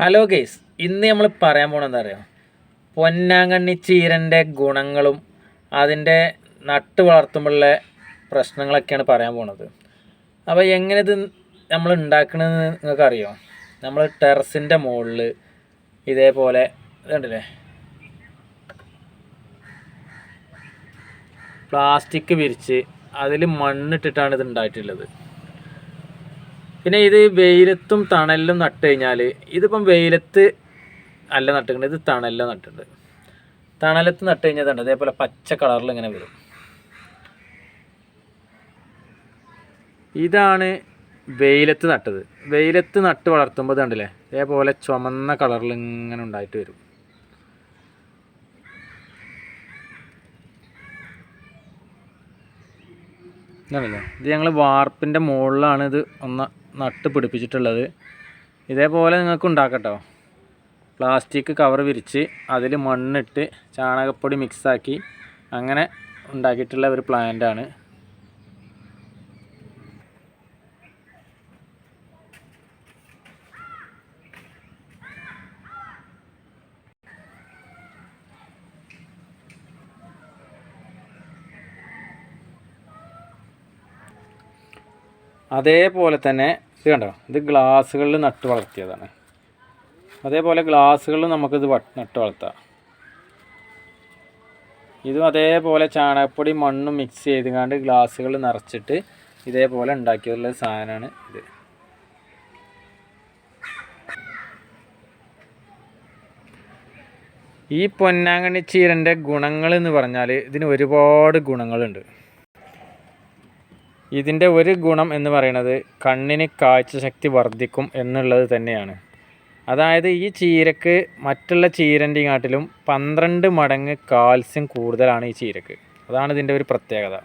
Hello guys ഇന്ന് നമ്മൾ പറയാൻ പോണത് എന്താ അറിയാം? പൊന്നാങ്കണ്ണി ചീരന്റെ ഗുണങ്ങളും അതിന്റെ നട്ട് വളർത്തുമ്പോഴുള്ള പ്രശ്നങ്ങളൊക്കെയാണ് പറയാൻ പോണത്. അപ്പോൾ എങ്ങനെ ഇത് നമ്മൾ ഉണ്ടാക്കണമെന്ന് നിങ്ങൾക്ക് അറിയോ നമ്മൾ ടെറസിന്റെ മുകളിൽ ഇതേപോലെ ഇതുണ്ടല്ലേ? പ്ലാസ്റ്റിക് വിരിച്ച് അതിൽ മണ്ണിട്ടിട്ടാണ് ഇത് ഉണ്ടായിട്ടുള്ളത്. പിന്നെ ഇത് വെയിലത്തും തണലിലും നട്ട് കഴിഞ്ഞാൽ ഇതിപ്പം വെയിലത്ത് അല്ല നട്ടിട്ടുണ്ട് ഇത് തണലിലും നട്ടിട്ടുണ്ട് തണലത്ത് നട്ട് കഴിഞ്ഞാൽ തണ്ട് അതേപോലെ പച്ച കളറിൽ ഇങ്ങനെ വരും. ഇതാണ് വെയിലത്ത് നട്ടത്. വെയിലത്ത് നട്ട് വളർത്തുമ്പോൾ ഇതുണ്ടല്ലേ അതേപോലെ ചുമന്ന കളറിൽ ഇങ്ങനെ ഉണ്ടായിട്ട് വരും. ഇതാണല്ലേ ഇത് ഞങ്ങൾ വാർപ്പിന്റെ മുകളിലാണ് ഇത് ഒന്ന് നട്ട് പിടിപ്പിച്ചിട്ടുള്ളത് ഇതേപോലെ നിങ്ങൾക്ക് ഉണ്ടാക്കട്ടോ പ്ലാസ്റ്റിക് കവർ വിരിച്ച് അതിൽ മണ്ണിട്ട് ചാണകപ്പൊടി മിക്സാക്കി അങ്ങനെ ഉണ്ടാക്കിയിട്ടുള്ള ഒരു പ്ലാന്റാണ്. അതേപോലെ തന്നെ ഇത് കണ്ടോ? ഇത് ഗ്ലാസ്സുകളിൽ നട്ട് വളർത്തിയതാണ്. അതേപോലെ ഗ്ലാസ്സുകളിൽ നമുക്കിത് നട്ട് വളർത്താം. ഇതും അതേപോലെ ചാണകപ്പൊടി മണ്ണും മിക്സ് ചെയ്തുകൊണ്ട് ഗ്ലാസ്സുകൾ നിറച്ചിട്ട് ഇതേപോലെ ഉണ്ടാക്കിയതുള്ള സാധനമാണ് ഇത്. ഈ പൊന്നാങ്കണ്ണി ചീരന്റെ ഗുണങ്ങൾ എന്ന് പറഞ്ഞാൽ ഇതിന് ഒരുപാട് ഗുണങ്ങളുണ്ട്. ഇതിന്റെ ഒരു ഗുണം എന്ന് പറയുന്നത് കണ്ണിന് കാഴ്ചശക്തി വർദ്ധിക്കും എന്നുള്ളത് തന്നെയാണ്. അതായത് ഈ ചീരക്ക് മറ്റുള്ള ചീരന്റെ കാട്ടിലും പന്ത്രണ്ട് മടങ്ങ് കാൽസ്യം കൂടുതലാണ് ഈ ചീരക്ക്. അതാണ് ഇതിന്റെ ഒരു പ്രത്യേകത.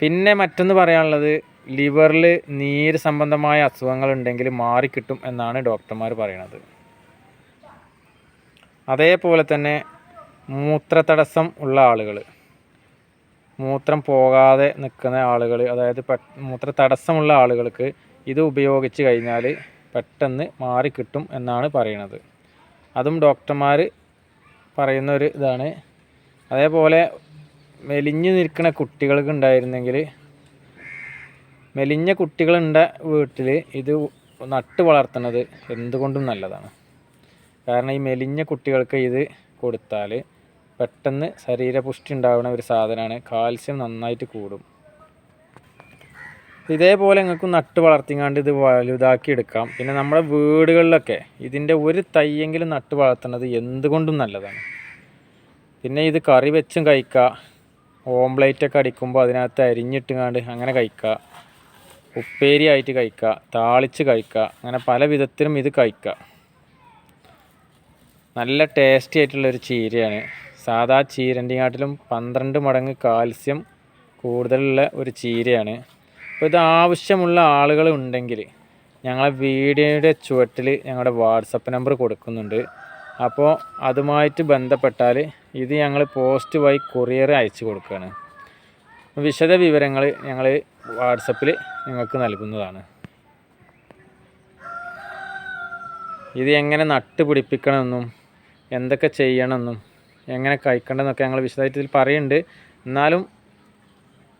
പിന്നെ മറ്റൊന്ന് പറയാനുള്ളത് ലിവറിൽ നീര് സംബന്ധമായ അസുഖങ്ങൾ ഉണ്ടെങ്കിൽ മാറിക്കിട്ടും എന്നാണ് ഡോക്ടർമാർ പറയുന്നത്. അതേപോലെ തന്നെ മൂത്രതടസ്സം ഉള്ള ആളുകൾ മൂത്രം പോകാതെ നിൽക്കുന്ന ആളുകൾ അതായത് മൂത്ര തടസ്സമുള്ള ആളുകൾക്ക് ഇത് ഉപയോഗിച്ച് കഴിഞ്ഞാൽ പെട്ടെന്ന് മാറിക്കിട്ടും എന്നാണ് പറയുന്നത് അതും ഡോക്ടർമാർ പറയുന്ന ഒരു ഇതാണ്. അതേപോലെ മെലിഞ്ഞു നിൽക്കുന്ന കുട്ടികൾക്ക് ഉണ്ടായിരുന്നെങ്കിൽ മെലിഞ്ഞ കുട്ടികളുണ്ട വീട്ടിൽ ഇത് നട്ട് വളർത്തുന്നത് എന്തുകൊണ്ടും നല്ലതാണ്. കാരണം ഈ മെലിഞ്ഞ കുട്ടികൾക്ക് ഇത് കൊടുത്താൽ പെട്ടെന്ന് ശരീരപുഷ്ടി ഉണ്ടാവുന്ന ഒരു സാധനമാണ്. കാൽസ്യം നന്നായിട്ട് കൂടും. ഇതേപോലെ നിങ്ങൾക്ക് നട്ട് വളർത്തിങ്ങാണ്ട് ഇത് വലുതാക്കി എടുക്കാം. പിന്നെ നമ്മുടെ വീടുകളിലൊക്കെ ഇതിന്റെ ഒരു തയ്യെങ്കിലും നട്ട് വളർത്തുന്നത് എന്തുകൊണ്ടും നല്ലതാണ്. പിന്നെ ഇത് കറി വെച്ചും കഴിക്കുക. ഓംപ്ലേറ്റൊക്കെ അടിക്കുമ്പോൾ അതിനകത്ത് അരിഞ്ഞിട്ടുങ്ങാണ്ട് അങ്ങനെ കഴിക്കുക. ഉപ്പേരി ആയിട്ട് കഴിക്കുക. താളിച്ച് കഴിക്കുക. അങ്ങനെ പല വിധത്തിലും ഇത് കഴിക്കുക. നല്ല ടേസ്റ്റി ആയിട്ടുള്ളൊരു ചീരയാണ്. സാധാ ചീരന്റെ കാട്ടിലും പന്ത്രണ്ട് മടങ്ങ് കാൽസ്യം കൂടുതലുള്ള ഒരു ചീരയാണ്. അപ്പോൾ ഇത് ആവശ്യമുള്ള ആളുകൾ ഉണ്ടെങ്കിൽ ഞങ്ങളെ വീഡിയോയുടെ ചുവട്ടിൽ ഞങ്ങളുടെ വാട്സപ്പ് നമ്പർ കൊടുക്കുന്നുണ്ട്. അപ്പോൾ അതുമായിട്ട് ബന്ധപ്പെട്ടാൽ ഇത് ഞങ്ങൾ പോസ്റ്റ് വഴി കൊറിയർ അയച്ചു കൊടുക്കുകയാണ് വിശദ വിവരങ്ങൾ ഞങ്ങൾ വാട്സപ്പിൽ നിങ്ങൾക്ക് നൽകുന്നതാണ്. ഇത് എങ്ങനെ നട്ടുപിടിപ്പിക്കണമെന്നും എന്തൊക്കെ ചെയ്യണമെന്നും എങ്ങനെ കഴിക്കേണ്ടതെന്നൊക്കെ ഞങ്ങൾ വിശദമായിട്ട് ഇതിൽ പറയുന്നുണ്ട്. എന്നാലും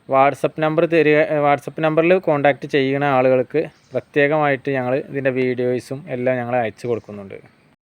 വാട്സപ്പ് നമ്പർ തരിക വാട്സപ്പ് നമ്പറിൽ കോൺടാക്റ്റ് ചെയ്യുന്ന ആളുകൾക്ക് പ്രത്യേകമായിട്ട് ഞങ്ങൾ ഇതിന്റെ വീഡിയോസും എല്ലാം ഞങ്ങൾ അയച്ചു കൊടുക്കുന്നുണ്ട്.